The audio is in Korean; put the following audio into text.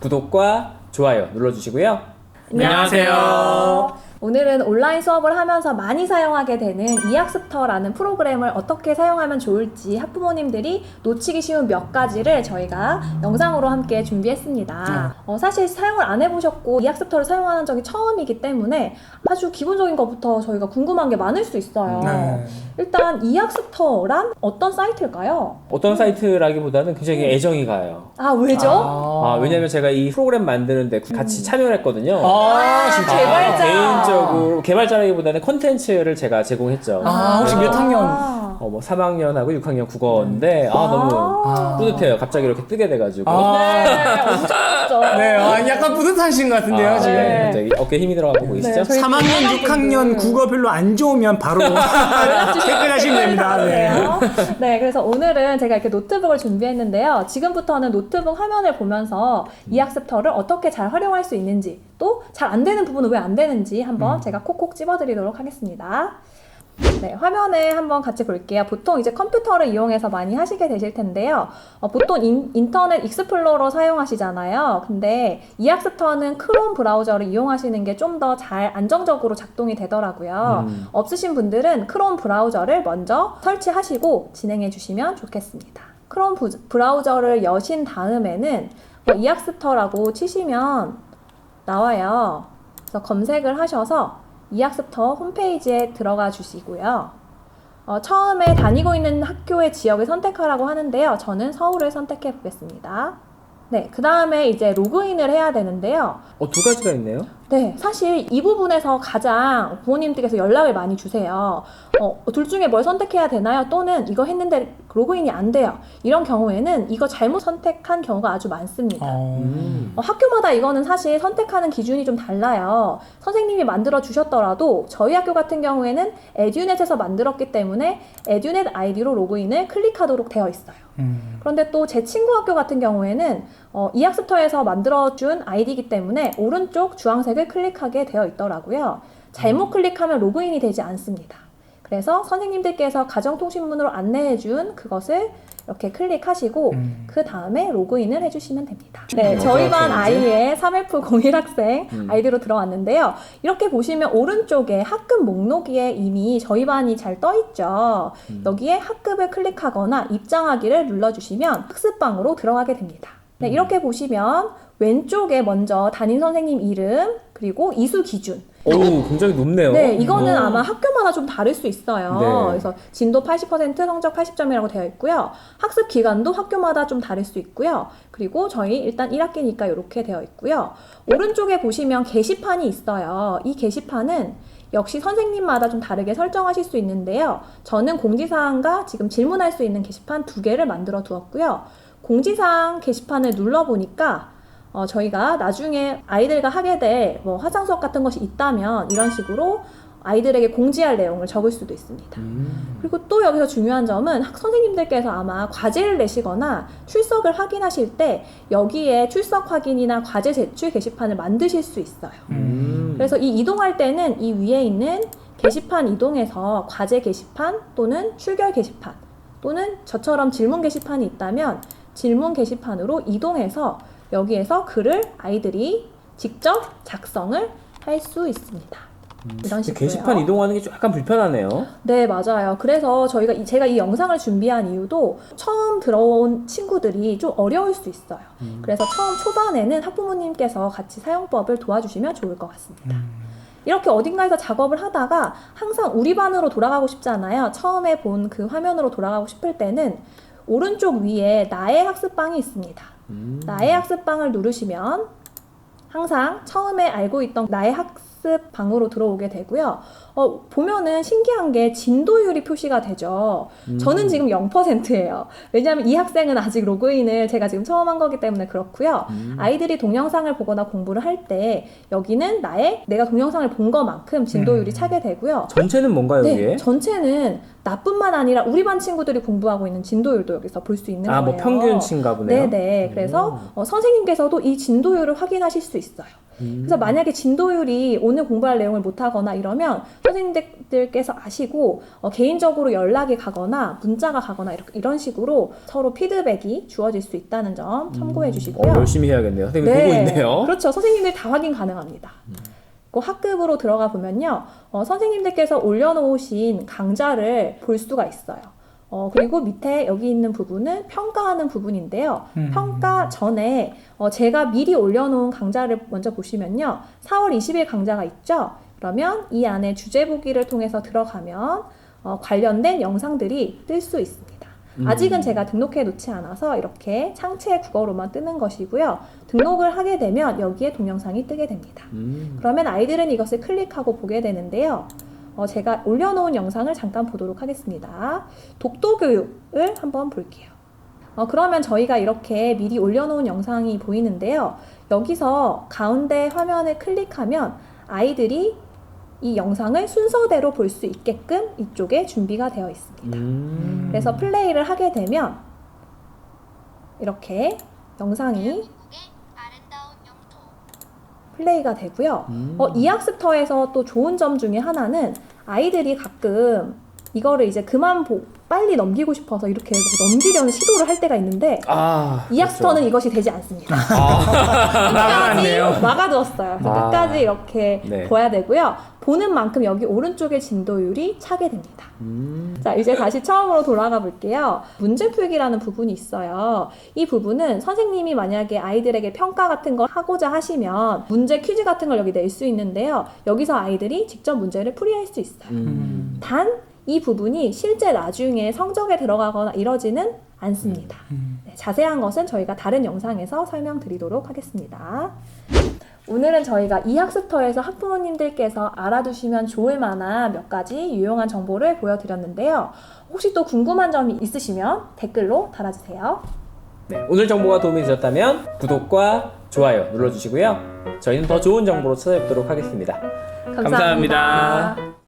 구독과 좋아요 눌러주시고요. 안녕하세요. 오늘은 온라인 수업을 하면서 많이 사용하게 되는 이학습터라는 프로그램을 어떻게 사용하면 좋을지 학부모님들이 놓치기 쉬운 몇 가지를 저희가 영상으로 함께 준비했습니다. 어, 사실 사용을 안 해보셨고 이학습터를 사용하는 적이 처음이기 때문에 아주 기본적인 것부터 저희가 궁금한 게 많을 수 있어요. 네. 일단 이학습터란 어떤 사이트일까요? 어떤 사이트라기보다는 굉장히 애정이 가요. 아 왜죠? 아, 왜냐면 제가 이 프로그램 만드는데 같이 참여를 했거든요. 아, 진짜. 개발자. 개인 적으로 개발자라기보다는 컨텐츠를 제가 제공했죠. 아, 혹시 몇 학년? 아. 어, 뭐 3학년하고 6학년 국어인데 아, 너무 아. 뿌듯해요. 갑자기 이렇게 뜨게 돼가지고. 아. 네, 좋죠. 네, 아, 약간 뿌듯하신 것 같은데요, 아, 지금. 네. 갑자기 어깨 힘이 들어가고 보이시죠? 네, 저희 3학년, 6학년 국어 별로 안 좋으면 바로 댓글하시면 됩니다. 네. 네. 네, 그래서 오늘은 제가 이렇게 노트북을 준비했는데요. 지금부터는 노트북 화면을 보면서 이 학습터를 어떻게 잘 활용할 수 있는지, 또 잘 안 되는 부분은 왜 안 되는지 한번 제가 콕콕 집어드리도록 하겠습니다. 네, 화면에 한번 같이 볼게요. 보통 이제 컴퓨터를 이용해서 많이 하시게 되실 텐데요. 어, 보통 인, 인터넷 익스플로러 사용하시잖아요. 근데 이 학습터는 크롬 브라우저를 이용하시는 게 좀 더 잘 안정적으로 작동이 되더라고요. 음. 없으신 분들은 크롬 브라우저를 먼저 설치하시고 진행해 주시면 좋겠습니다. 크롬 부- 브라우저를 여신 다음에는 뭐 이학습터라고 치시면 나와요. 그래서 검색을 하셔서 이학습터 홈페이지에 들어가 주시고요. 어, 처음에 다니고 있는 학교의 지역을 선택하라고 하는데요. 저는 서울을 선택해 보겠습니다. 네, 그 다음에 이제 로그인을 해야 되는데요. 어, 두 가지가 있네요. 네, 사실 이 부분에서 가장 부모님들께서 연락을 많이 주세요. 어, 둘 중에 뭘 선택해야 되나요? 또는 이거 했는데 로그인이 안 돼요. 이런 경우에는 이거 잘못 선택한 경우가 아주 많습니다. 어, 음. 어, 학교마다 이거는 사실 선택하는 기준이 좀 달라요. 선생님이 만들어 주셨더라도 저희 학교 같은 경우에는 에듀넷에서 만들었기 때문에 에듀넷 아이디로 로그인을 클릭하도록 되어 있어요. 음. 그런데 또 제 친구 학교 같은 경우에는 어, 이 학습터에서 만들어준 아이디이기 때문에 오른쪽 주황색을 클릭하게 되어 있더라고요. 잘못 클릭하면 로그인이 되지 않습니다. 그래서 선생님들께서 가정통신문으로 안내해준 그것을 이렇게 클릭하시고 음. 그 다음에 로그인을 해주시면 됩니다. 네, 음, 저희 반 아이의 3F01 학생 음. 아이디로 들어왔는데요. 이렇게 보시면 오른쪽에 학급 목록에 이미 저희 반이 잘 떠 있죠. 음. 여기에 학급을 클릭하거나 입장하기를 눌러주시면 학습방으로 들어가게 됩니다. 네, 이렇게 보시면 왼쪽에 먼저 담임 선생님 이름 그리고 이수 기준. 어우, 굉장히 높네요. 네, 이거는 음. 아마 학교마다 좀 다를 수 있어요. 네. 그래서 진도 80%, 성적 80점이라고 되어 있고요. 학습 기간도 학교마다 좀 다를 수 있고요. 그리고 저희 일단 1학기니까 이렇게 되어 있고요. 오른쪽에 보시면 게시판이 있어요. 이 게시판은 역시 선생님마다 좀 다르게 설정하실 수 있는데요. 저는 공지사항과 지금 질문할 수 있는 게시판 두 개를 만들어 두었고요. 공지사항 게시판을 눌러보니까 어, 저희가 나중에 아이들과 하게 될 뭐 화상 수업 같은 것이 있다면 이런 식으로 아이들에게 공지할 내용을 적을 수도 있습니다. 음. 그리고 또 여기서 중요한 점은 학 선생님들께서 아마 과제를 내시거나 출석을 확인하실 때 여기에 출석 확인이나 과제 제출 게시판을 만드실 수 있어요. 음. 그래서 이 이동할 때는 이 위에 있는 게시판 이동해서 과제 게시판 또는 출결 게시판 또는 저처럼 질문 게시판이 있다면 질문 게시판으로 이동해서 여기에서 글을 아이들이 직접 작성을 할 수 있습니다. 이런 식으로 게시판 이동하는 게 좀 약간 불편하네요. 네, 맞아요. 그래서 저희가 이- 제가 이 영상을 준비한 이유도 처음 들어온 친구들이 좀 어려울 수 있어요. 음. 그래서 처음 초반에는 학부모님께서 같이 사용법을 도와주시면 좋을 것 같습니다. 이렇게 어딘가에서 작업을 하다가 항상 우리 반으로 돌아가고 싶잖아요. 처음에 본 그 화면으로 돌아가고 싶을 때는 오른쪽 위에 나의 학습방이 있습니다. 음. 나의 학습방을 누르시면 항상 처음에 알고 있던 나의 학습 방으로 들어오게 되고요. 어, 보면은 신기한 게 진도율이 표시가 되죠. 음. 저는 지금 0%예요. 왜냐하면 이 학생은 아직 로그인을 제가 지금 처음 한 거기 때문에 그렇고요. 음. 아이들이 동영상을 보거나 공부를 할 때 여기는 나의 내가 동영상을 본 것만큼 진도율이 음. 차게 되고요. 전체는 뭔가요, 네, 이게? 전체는 나뿐만 아니라 우리 반 친구들이 공부하고 있는 진도율도 여기서 볼 수 있는 아, 거예요. 뭐 평균치인가 보네요. 네 네. 그래서 음. 어, 선생님께서도 이 진도율을 확인하실 수 있어요. 그래서 만약에 진도율이 오늘 공부할 내용을 못하거나 이러면 선생님들께서 아시고 어, 개인적으로 연락이 가거나 문자가 가거나 이렇게, 이런 식으로 서로 피드백이 주어질 수 있다는 점 참고해 어, 주시고요. 열심히 해야겠네요. 선생님 보고 있네요. 그렇죠. 선생님들 다 확인 가능합니다. 그 학급으로 들어가 보면요, 어, 선생님들께서 올려놓으신 강좌를 볼 수가 있어요. 어, 그리고 밑에 여기 있는 부분은 평가하는 부분인데요. 음. 평가 전에 어, 제가 미리 올려놓은 강좌를 먼저 보시면요. 4월 20일 강좌가 있죠. 그러면 이 안에 주제 보기를 통해서 들어가면 어, 관련된 영상들이 뜰 수 있습니다. 아직은 제가 등록해 놓지 않아서 이렇게 창체 국어로만 뜨는 것이고요. 등록을 하게 되면 여기에 동영상이 뜨게 됩니다. 음. 그러면 아이들은 이것을 클릭하고 보게 되는데요. 어, 제가 올려놓은 영상을 잠깐 보도록 하겠습니다. 독도 교육을 한번 볼게요. 어, 그러면 저희가 이렇게 미리 올려놓은 영상이 보이는데요. 여기서 가운데 화면을 클릭하면 아이들이 이 영상을 순서대로 볼 수 있게끔 이쪽에 준비가 되어 있습니다. 음. 그래서 플레이를 하게 되면 이렇게 영상이. 플레이가 되고요. 음. 어, 이 학습터에서 또 좋은 점 중에 하나는 아이들이 가끔 이거를 이제 그만 보, 빨리 넘기고 싶어서 이렇게 넘기려는 시도를 할 때가 있는데 아, 이 학습터는 이것이 되지 않습니다. 아, 막아두었어요. 아. 끝까지 이렇게 네. 봐야 되고요. 보는 만큼 여기 오른쪽에 진도율이 차게 됩니다. 음. 자, 이제 다시 처음으로 돌아가 볼게요. 문제 풀기라는 부분이 있어요. 이 부분은 선생님이 만약에 아이들에게 평가 같은 걸 하고자 하시면 문제 퀴즈 같은 걸 여기 낼 수 있는데요. 여기서 아이들이 직접 문제를 풀이할 수 있어요. 음. 단, 이 부분이 실제 나중에 성적에 들어가거나 이러지는 않습니다. 네, 자세한 것은 저희가 다른 영상에서 설명드리도록 하겠습니다. 오늘은 저희가 이 학습터에서 학부모님들께서 알아두시면 좋을 만한 몇 가지 유용한 정보를 보여드렸는데요. 혹시 또 궁금한 점이 있으시면 댓글로 달아주세요. 네, 오늘 정보가 도움이 되셨다면 구독과 좋아요 눌러주시고요. 저희는 더 좋은 정보로 찾아뵙도록 하겠습니다. 감사합니다. 감사합니다.